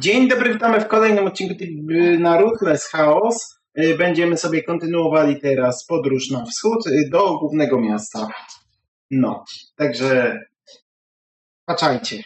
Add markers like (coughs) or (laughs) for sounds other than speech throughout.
Dzień dobry, witamy w kolejnym odcinku na Ruthless Chaos. Y, Będziemy sobie kontynuowali teraz podróż na wschód y, do głównego miasta. No, także patrzajcie.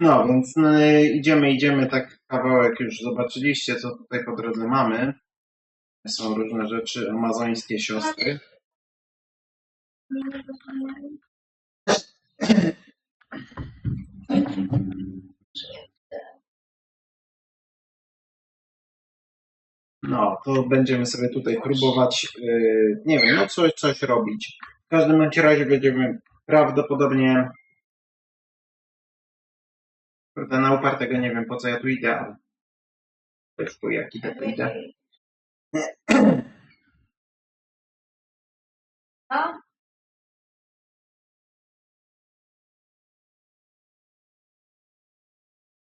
No, więc y, idziemy, idziemy tak kawałek już zobaczyliście, co tutaj po drodze mamy. Są różne rzeczy, amazońskie siostry. No, to będziemy sobie tutaj próbować, y, nie wiem, no coś, coś robić. W każdym razie będziemy prawdopodobnie Kurde, na upartego nie wiem po co ja tu idę, ale też tu jak idę, to idę. No,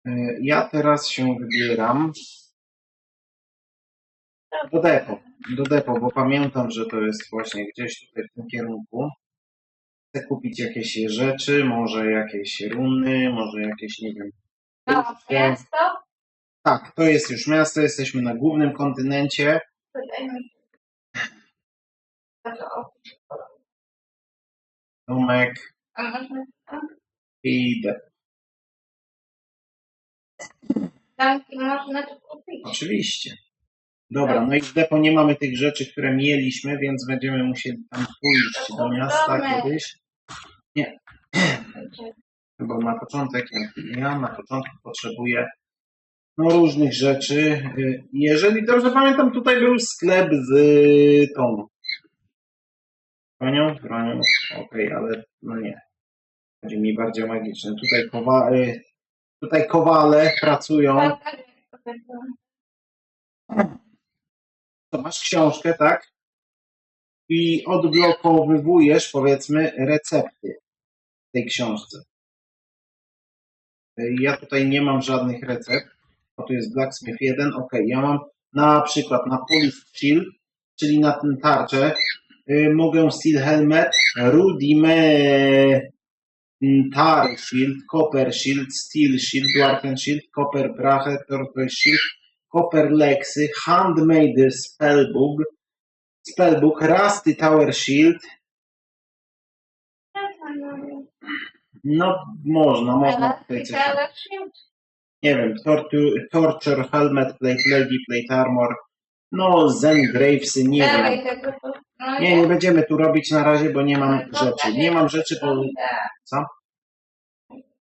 Y, Ja teraz się wybieram do depo, do depo, bo pamiętam, że to jest właśnie gdzieś tutaj w tym kierunku. Chcę kupić jakieś rzeczy, może jakieś runy, może jakieś, nie wiem. no, miasto. Tak, to jest już miasto, jesteśmy na głównym kontynencie. Tutaj mi. A to Domek a można tu kupić. Oczywiście. Dobra, no i w depo nie mamy tych rzeczy, które mieliśmy, więc będziemy musieli tam pójść do miasta kiedyś. (clears throat) Bo na początek, jak ja na początku potrzebuję no, różnych rzeczy. Y, Jeżeli dobrze pamiętam, tutaj był sklep z tą bronią, bronią, okej, ale no nie. Chodzi mi bardziej o magiczne. Tutaj, kowa, y, tutaj kowale pracują. To masz książkę, tak? I odblokowywujesz, powiedzmy, recepty tej książce. Y, Ja tutaj nie mam żadnych recept. O, tu jest Blacksmith 1. Ok, ja mam na przykład na Police Shield, czyli na ten tarczę, y, mogę Steel Helmet, Rudimentar Shield, Copper Shield, Steel Shield, Dwarfen Shield, Copper Brache, Tortoise Shield, Copper Lexy, Handmade Spellbook, Spellbook, Rusty Tower Shield. No, można, można tutaj coś. Nie wiem, Tortu- Torture Helmet, Plate Legi, Plate Armor. No, Zen Gravesy, nie wiem. No Nie, nie będziemy tu robić na razie, bo nie mam No, rzeczy. tak, Nie mam rzeczy, bo... Co?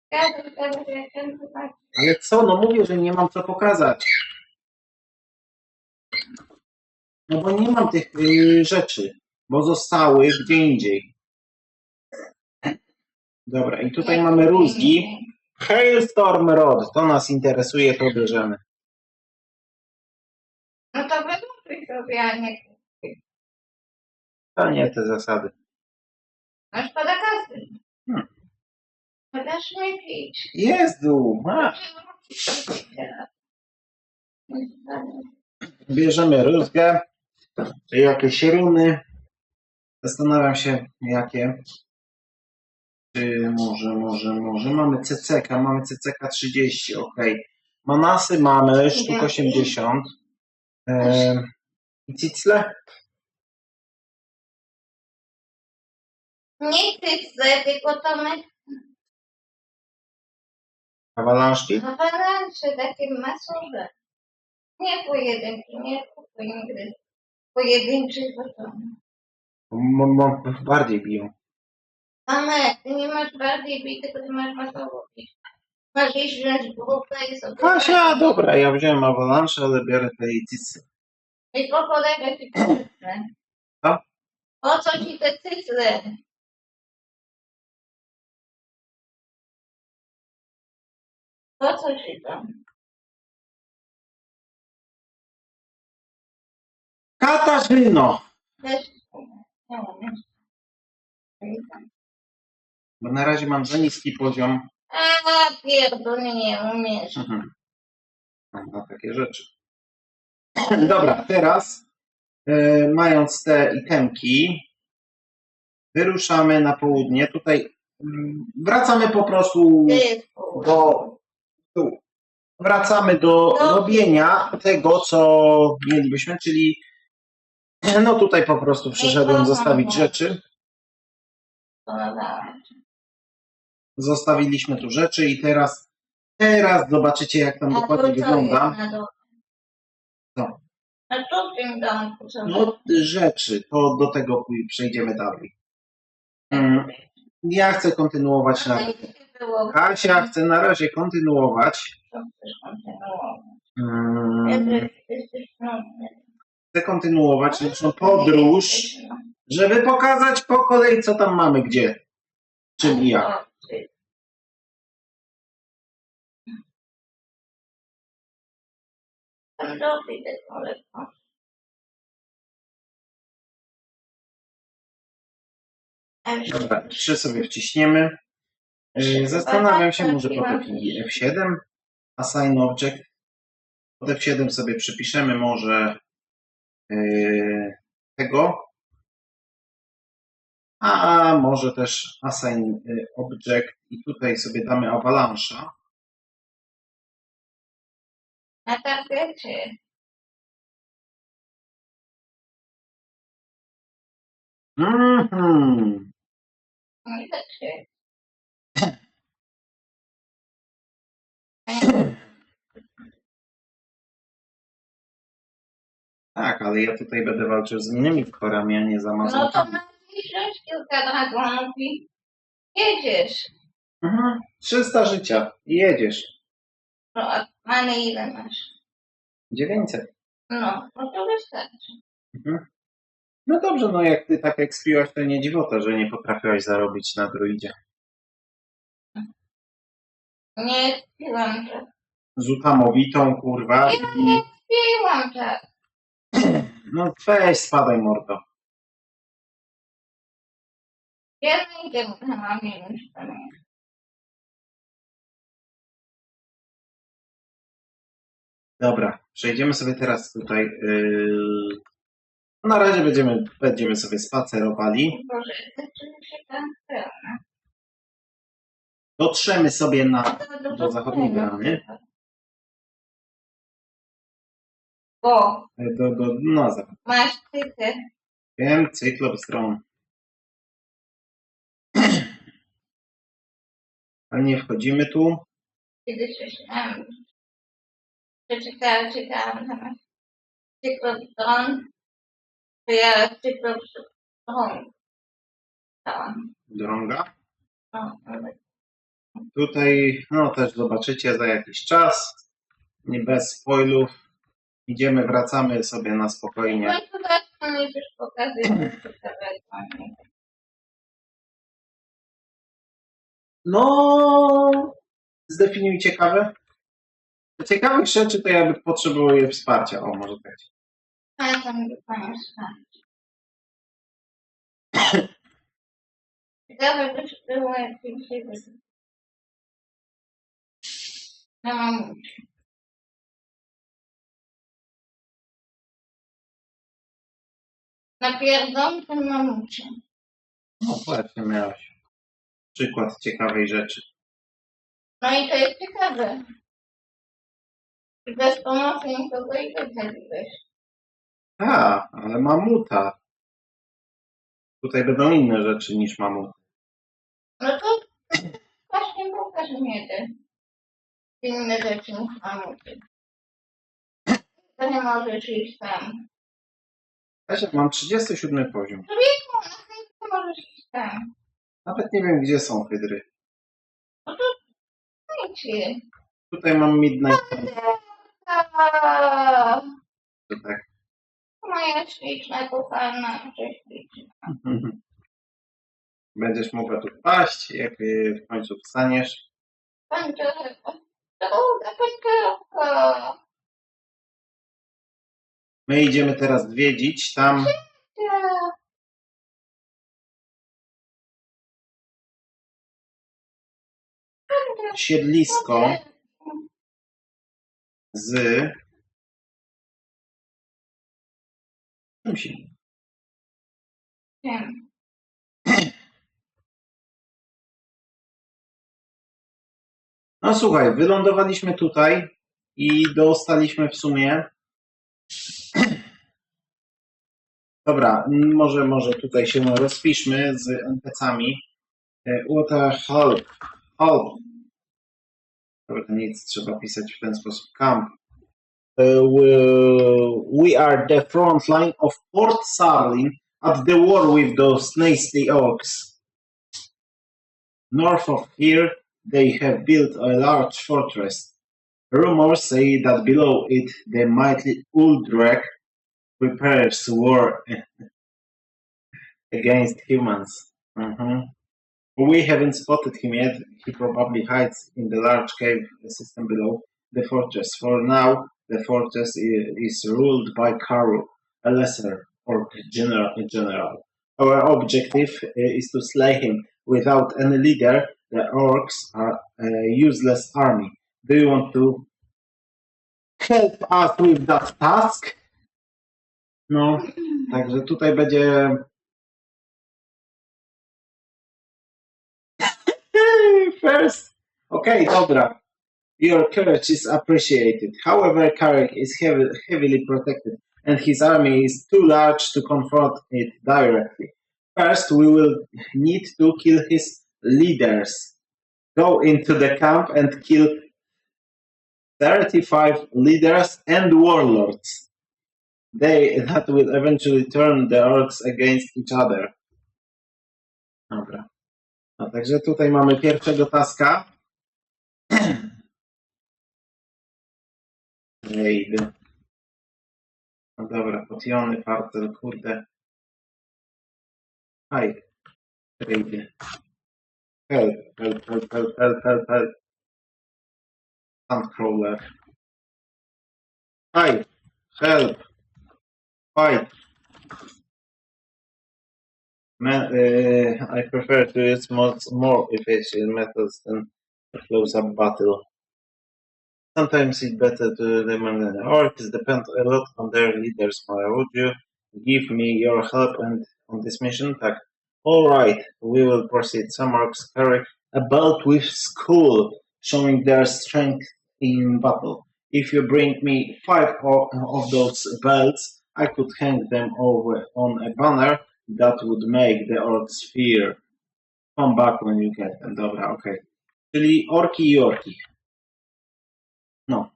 Ten zobaczy. Ale co? No mówię, że nie mam co pokazać. No bo nie mam tych y, rzeczy, bo zostały gdzie indziej. Dobra, i tutaj mamy rózgi. Hailstorm Rod, to nas interesuje, to bierzemy. No to wydłużuj sobie, a nie To nie te zasady. masz pada kasy. Hmm. Podasz mi pić. Jezu, masz. Bierzemy rózgę, czy jakieś runy. Zastanawiam się, jakie. Czy może, może, może. Mamy CCK, mamy CCK 30, ok. Manasy mamy, sztuk 80. Ehm, I cicle? Nie cycle, tylko to my Awalanszki? awalansze, takie masowe. Nie pojedyncze, nie kupuj nigdy pojedynczych. M- m- bardziej biją. Mamy, ty nie masz bardziej bić, tylko ty masz masowo bić. Masz iść wziąć grupę i sobie... Kasia, dobra, ja wziąłem awalansze, ale biorę te i cicle. I po cholerę ci te cycle. (clears throat) Co? Po co ci te cycle? Po co ci to? Katarzyno! Też nie umiem. Bo na razie mam za niski poziom. A pierdolę, nie umiesz. Mhm. Mam na takie rzeczy. (clears throat) Dobra, teraz e, mając te itemki, wyruszamy na południe. Tutaj mm, wracamy po prostu Ty, do tu. Wracamy do No. robienia tego, co mielibyśmy, czyli no tutaj po prostu przyszedłem zostawić rzeczy. to dawaj. Zostawiliśmy tu rzeczy i teraz Teraz zobaczycie, jak tam dokładnie wygląda. Co? A co w tym domku? No, rzeczy, to do tego przejdziemy dalej. Mm, Ja chcę kontynuować na. Było. Kasia chce na razie kontynuować. Co chcesz kontynuować? Mm, Jesteś- jesteś nudny. Chcę kontynuować naszą podróż, żeby pokazać po kolei, co tam mamy gdzie. Czyli jak. Lekko. Dobra, trzy sobie wciśniemy. Yy, Zastanawiam się, może po taki F7, assign object. Pod F7 sobie przypiszemy może yy, tego. A może też assign yy, object i tutaj sobie damy avalanche'a. Na tapecie. Mhm. Nie (clears throat) zacznie. Tak, ale ja tutaj będę walczył z innymi tworami, a nie z No to Amazonkami. masz wziąć kilka dragonów i jedziesz. Mhm. 300 życia i jedziesz. No a mamy ile masz? 900. No, no to wystarczy. Mhm. No dobrze, no jak ty tak ekspiłaś, to nie dziwota, że nie potrafiłaś zarobić na druidzie. Nie piłam tak. Z utamowitą, kurwa. Ja I... nie piłam tak. (clears throat) No weź, spadaj mordo. Ja idę na minus Dobra, przejdziemy sobie teraz tutaj. Yy... Na razie będziemy, będziemy sobie spacerowali. Boże, zaczyna się tam pełna. Dotrzemy sobie na Do, zachodniej bramy. Bo Do, do, na zachód. masz tykę. Wiem, cyklop stron. (clears throat) Ale nie wchodzimy tu. Kiedy słyszałam, przeczytałam, czytałam temat cykloptron, to ja czytałam. Drąga. No, ale Tutaj, no też zobaczycie za jakiś czas. Nie bez spoilów. Idziemy, wracamy sobie na spokojnie. No ciekawego. nie? No, zdefiniuj ciekawe. Do ciekawych rzeczy to ja potrzebuję wsparcia. O, może tak. Ale to mi panią spać. Ciekawe by było, jak się dzisiaj będzie. No mam Napierdol ten mamucie. No właśnie, miałaś przykład ciekawej rzeczy. No i to jest ciekawe. Bez pomocy nikogo i tak zabiłeś. A, ale mamuta. Tutaj będą inne rzeczy niż mamut. No to właśnie pokaż mi jeden. Inne rzeczy niż mamuty. To nie możesz iść tam. Kasia, mam 37 poziom. Człowieku, na chętnie możesz iść tam. Nawet nie wiem, gdzie są hydry. Idźcie. Tutaj mam Midnight Sun. Eee, To tak. Moja śliczna, kochana, prześliczna. (laughs) Będziesz mogła tu wpaść, jak y, w końcu wstaniesz. Pętelka. Druga pętelka. My idziemy teraz zwiedzić tam siedlisko z innym. Wiem. (clears throat) No słuchaj, wylądowaliśmy tutaj i dostaliśmy w sumie. (clears throat) Dobra, może, może tutaj się rozpiszmy z NPC-ami. E, What a help. Help. Nic, trzeba pisać w ten sposób. Camp. We- are the front line of Port Sarlin at the war with those nasty orcs. North of here, they have built a large fortress. Rumors say that below it, the mighty Uldrek prepares war (laughs) against humans. Mhm. We haven't spotted him yet. He probably hides in the large cave system below the fortress. For now, the fortress is ruled by Karu, a lesser orc general. general. Our objective uh, is to slay him. Without any leader, the orcs are a useless army. Do you want to help us with that task? No, (clears throat) także tutaj będzie First. Okay, dobra. Your courage is appreciated. However, Karek is heavy, heavily protected, and his army is too large to confront it directly. First, we will need to kill his leaders. Go into the camp and kill 35 leaders and warlords. They that will eventually turn the orcs against each other. Dobra. No, także tutaj mamy pierwszego taska. Raid. No dobra, potiony, parcel, kurde. Haj. Raid. Help, help, help, help, help, help, help. Sandcrawler. Hi. Help. Fight. Uh, I prefer to use more, more efficient methods than a close-up battle. Sometimes it's better to demand an orcs depend a lot on their leaders. Mara. Would you give me your help and on this mission? Tak. All right, we will proceed. Some orcs carry a belt with skull, showing their strength in battle. If you bring me five o- of those belts, I could hang them over on a banner that would make the orcs fear. Come back when you get them. Dobra, okej. Czyli orki i orki. No.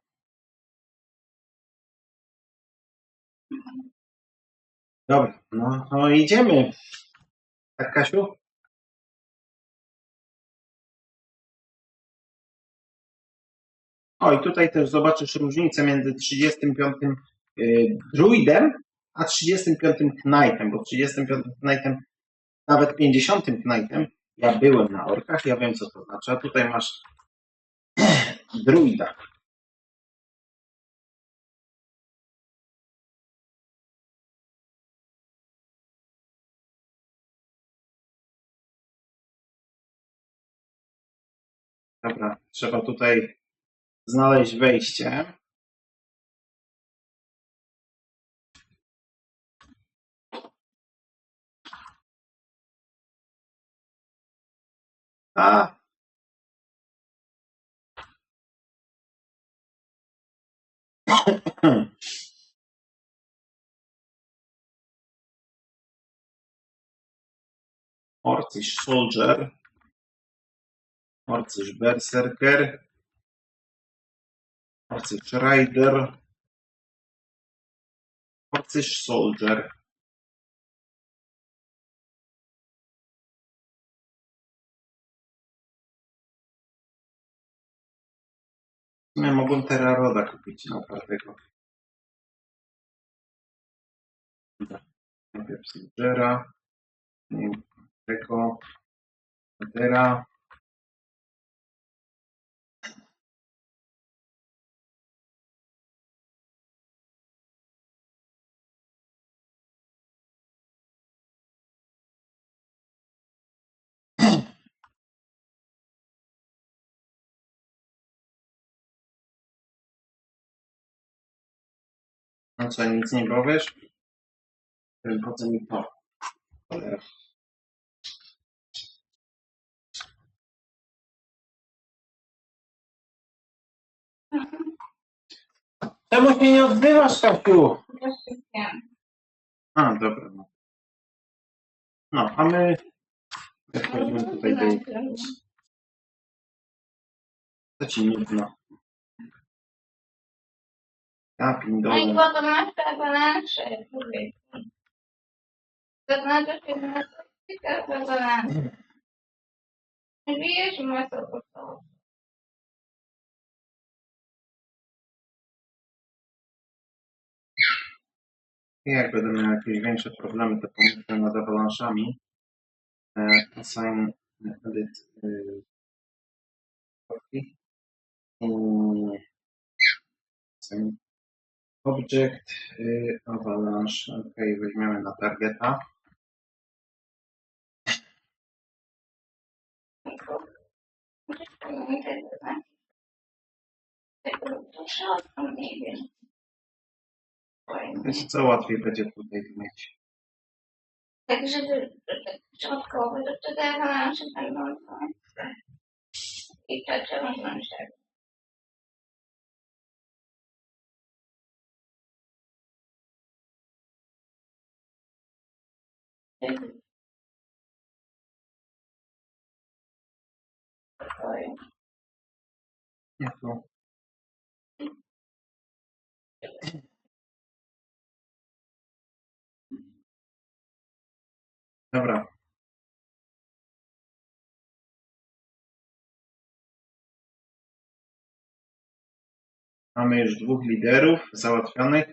Dobra, no, no idziemy. Tak, Kasiu? O, i tutaj też zobaczysz różnicę między 35 y, druidem, a 35 knightem, bo 35 knightem, nawet 50 knightem, ja byłem na orkach, ja wiem co to znaczy, a tutaj masz (clears throat) druida. Dobra, trzeba tutaj znaleźć wejście. ah. (coughs) Orcish Soldier, Orcish Berserker, Orcish Rider, Orcish Soldier. Sumie mogłem Terraroda kupić na otwartego. Dobra. Najpierw. Nie wiem, tego. Ridera. No co, nic nie powiesz? Po co mi to? Czemu się nie odzywasz, Kasiu? A, dobra. No, no a my... Jak chodzimy tutaj do... Co ci nudno? Ja No i pindolę. potem masz te balansze. To znaczy, że to te balansze. Wiesz, ma to prostu. Jak będę miał jakieś większe problemy, to pomyślę nad avalanche'ami. E, assign edit y, copy. I assign object y, avalanche. Ok, weźmiemy na targeta. Wiesz co, łatwiej będzie tutaj mieć. Tak, żeby środkowy, to wtedy balansze będą. I to trzeba tak. Dobra. Mamy już dwóch liderów załatwionych.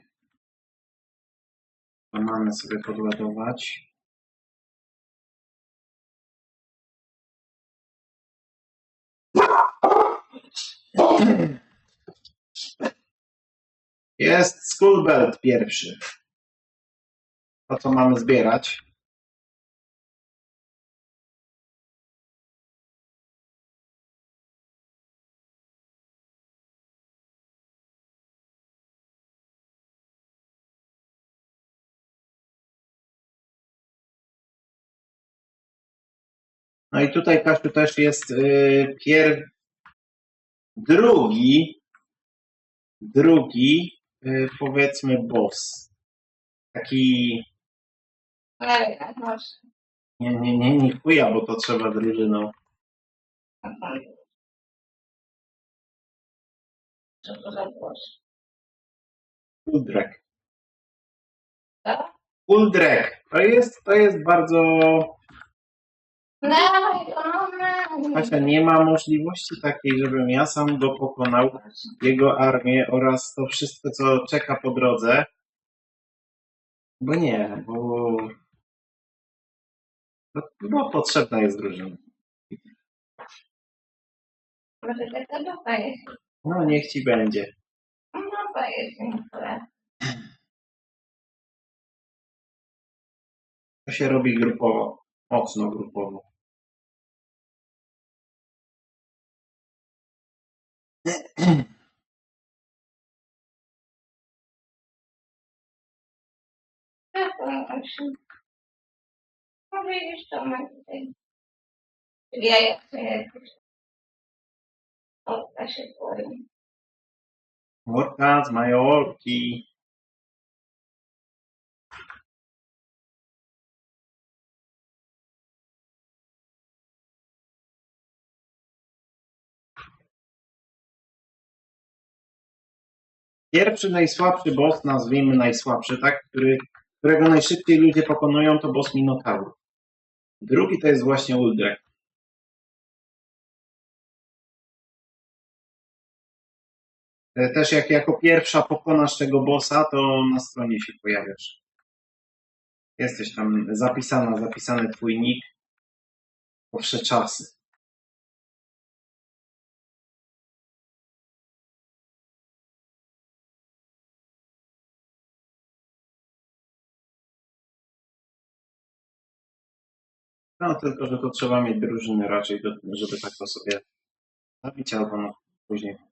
To mamy sobie podładować. (laughs) Jest Skullbelt pierwszy. To co mamy zbierać? No i tutaj Kasiu też jest yy, pier... drugi, drugi yy, powiedzmy boss. Taki, jak masz nie, nie, nie, nie chuja, bo to trzeba drużyną. Co to za głos? Tak? To jest, to jest bardzo... Kochana. Kasia, nie ma możliwości takiej, żebym ja sam go pokonał, jego armię oraz to wszystko, co czeka po drodze. Bo nie, bo... Bo, bo potrzebna jest drużyna. Może taka jest. No, niech ci będzie. Dupa jest niektóra. To się robi grupowo. Mocno grupowo. What does key. Pierwszy, najsłabszy boss, nazwijmy najsłabszy, tak, który, którego najszybciej ludzie pokonują, to boss Minotaur. Drugi to jest właśnie Uldrek. E, Też jak jako pierwsza pokonasz tego bossa, to na stronie się pojawiasz. Jesteś tam zapisana, zapisany twój nick. Po wsze czasy. No tylko, że to trzeba mieć drużyny raczej, żeby tak to sobie zabić albo no później.